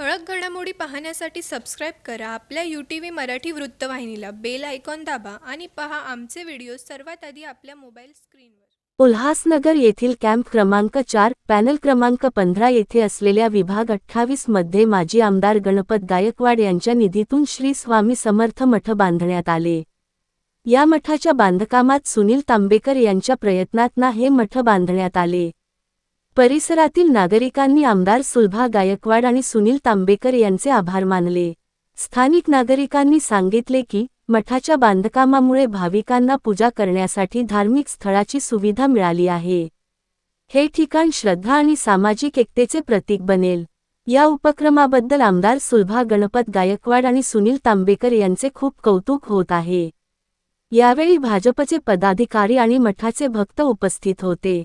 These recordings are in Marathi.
ठळक घडामोडी पाहण्यासाठी सबस्क्राईब करा. आपल्या यू टी व्ही मराठी वृत्तवाहिनीला बेल आयकॉन दाबा आणि पहा आमचे व्हिडिओ सर्वात आधी आपल्या मोबाईल स्क्रीनवर उल्हासनगर येथील कॅम्प क्रमांक चार पॅनल क्रमांक पंधरा येथे असलेल्या विभाग अठ्ठावीसमध्ये माजी आमदार गणपत गायकवाड यांच्या निधीतून श्री स्वामी समर्थ मठ बांधण्यात आले. या मठाच्या बांधकामात सुनील तांबेकर यांच्या प्रयत्नातना हे मठ बांधण्यात आले. परिसरातील नागरिकांनी आमदार सुलभा गायकवाड आणि सुनील तांबेकर यांचे आभार मानले. स्थानिक नागरिकांनी सांगितले की मठाच्या बांधकामामुळे भाविकांना पूजा करण्यासाठी धार्मिक स्थळाची सुविधा मिळाली आहे. हे ठिकाण श्रद्धा आणि सामाजिक एकतेचे प्रतीक बनेल. या उपक्रमाबद्दल आमदार सुलभा गणपत गायकवाड आणि सुनील तांबेकर यांचे खूप कौतुक होत आहे. यावेळी भाजपचे पदाधिकारी आणि मठाचे भक्त उपस्थित होते.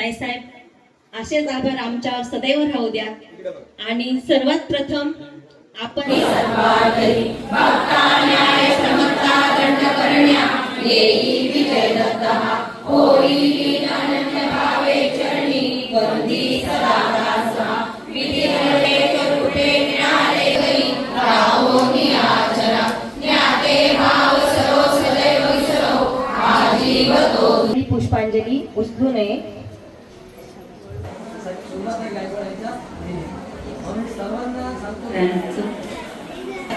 ताईसाहेब असेच आभार आमच्यावर सदैव राहू द्या. आणि सर्वात प्रथम आपण पुष्पांजली उचलू नये.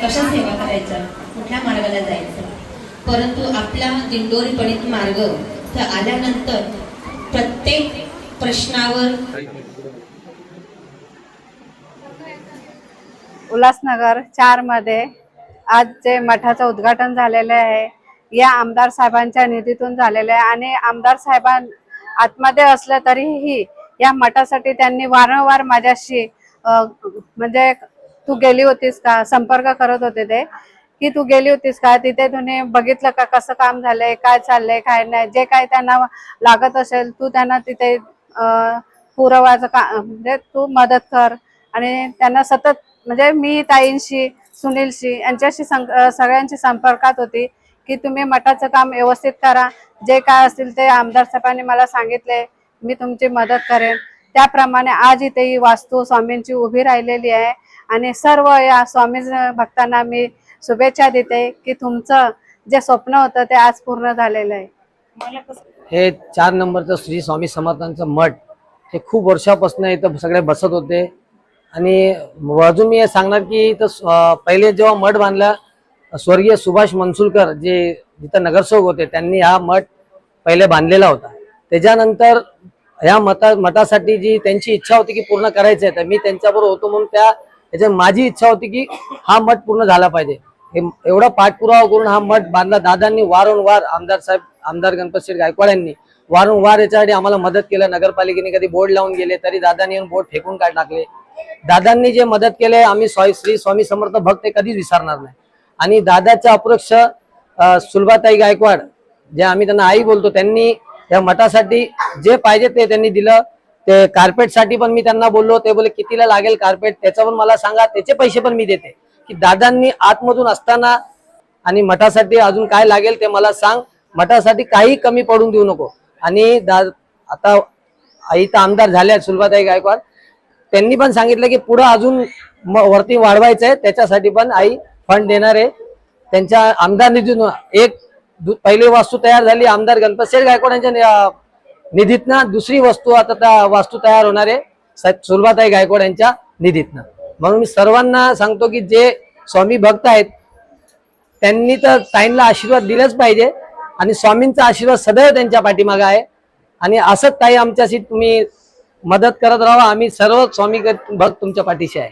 कशा सेवा करायच्या कुठल्या मार्गाला जायचं? परंतु आपला दिंडोरी पडित मार्ग तर आल्यानंतर प्रत्येक प्रश्नावर उल्हासनगर चारमध्ये आज जे मठाचं उद्घाटन झालेलं आहे या आमदार साहेबांच्या निधीतून झालेलं आहे. आणि आमदार साहेबां आतमध्ये असलं तरीही या मठासाठी त्यांनी वारंवार माझ्याशी म्हणजे तू गेली होतीस का? संपर्क करत होते ते. की तू गेली होतीस का? तिथे तुम्ही बघितलं का? कसं काम झालंय? काय चाललंय? काय नाही? जे काय त्यांना लागत असेल तू त्यांना तिथे पुरवायचं का? म्हणजे तू मदत कर. आणि त्यांना सतत म्हणजे मी ताईंशी सुनीलशी यांच्याशी सगळ्यांशी संपर्कात होती की तुम्ही मठाचं काम व्यवस्थित करा. जे काय असतील ते आमदार साहेबांनी मला सांगितले. मी तुमची मदत करेन. त्याप्रमाणे आज इथे ही वास्तू स्वामींची उभी राहिलेली आहे. आणि सर्व या स्वामी भक्तांना मी शुभेच्छा देते की तुमचं जे स्वप्न होतं ते आज पूर्ण झालेलं आहे. हे चार नंबरचं श्री स्वामी समर्थांचं मठ हे खूप वर्षापासून इथं सगळे बसत होते. आणि अजून मी हे सांगणार की इथं पहिले जेव्हा मठ बांधला स्वर्गीय सुभाष मनसुलकर जे जिथं नगरसेवक होते त्यांनी हा मठ पहिले बांधलेला होता. त्याच्यानंतर ह्या मता मठासाठी जी त्यांची इच्छा होती की पूर्ण करायचं आहे तर मी त्यांच्याबरोबर होतो म्हणून त्या त्याच्यात माझी इच्छा होती की हा मठ पूर्ण झाला पाहिजे. हे एवढा पाठपुरावा करून हा मठ बांधला. दादांनी वारंवार आमदार साहेब आमदार गणपत शेठ गायकवाड यांनी वारंवार याच्यासाठी आम्हाला मदत केलं. नगरपालिकेने कधी बोर्ड लावून गेले तरी दादांनी येऊन बोर्ड फेकून काढ टाकले. दादांनी जे मदत केले आम्ही श्री स्वामी समर्थ भक्त ते कधीच विसरणार नाही. आणि दादाचं अप्रक्ष सुलभाताई गायकवाड जे आम्ही त्यांना आई बोलतो त्यांनी या मठासाठी जे पाहिजे ते त्यांनी दिलं. ते कार्पेटसाठी पण मी त्यांना बोललो ते बोले कितीला लागेल कार्पेट त्याचं पण मला सांगा त्याचे पैसे पण मी देते. की दादांनी आतमधून असताना आणि मठासाठी अजून काय लागेल ते मला सांग. मठासाठी काही कमी पडून देऊ नको. आणि दा आता आई तर आमदार झाल्या सुलभाताई गायकवाड. त्यांनी पण सांगितलं की पुढं अजून वरती वाढवायचं आहे त्याच्यासाठी पण आई फंड देणार आहे. त्यांच्या आमदार निधीतून एक पहिली वास्तू तयार झाली आमदार गणपत शेठ गायकवाड यांच्या निधीतनं. दुसरी वस्तू आता त्या वास्तू तयार होणार आहे सुलभाताई गायकवाड यांच्या निधीतनं. म्हणून मी सर्वांना सांगतो की जे स्वामी भक्त आहेत त्यांनी तर ताईंना आशीर्वाद दिलाच पाहिजे आणि स्वामींचा आशीर्वाद सदैव त्यांच्या पाठीमागे आहे. आणि असंच ताई आमच्याशी तुम्ही मदत करत राहा आम्ही सर्व स्वामी भक्त तुमच्या पाठीशी आहे.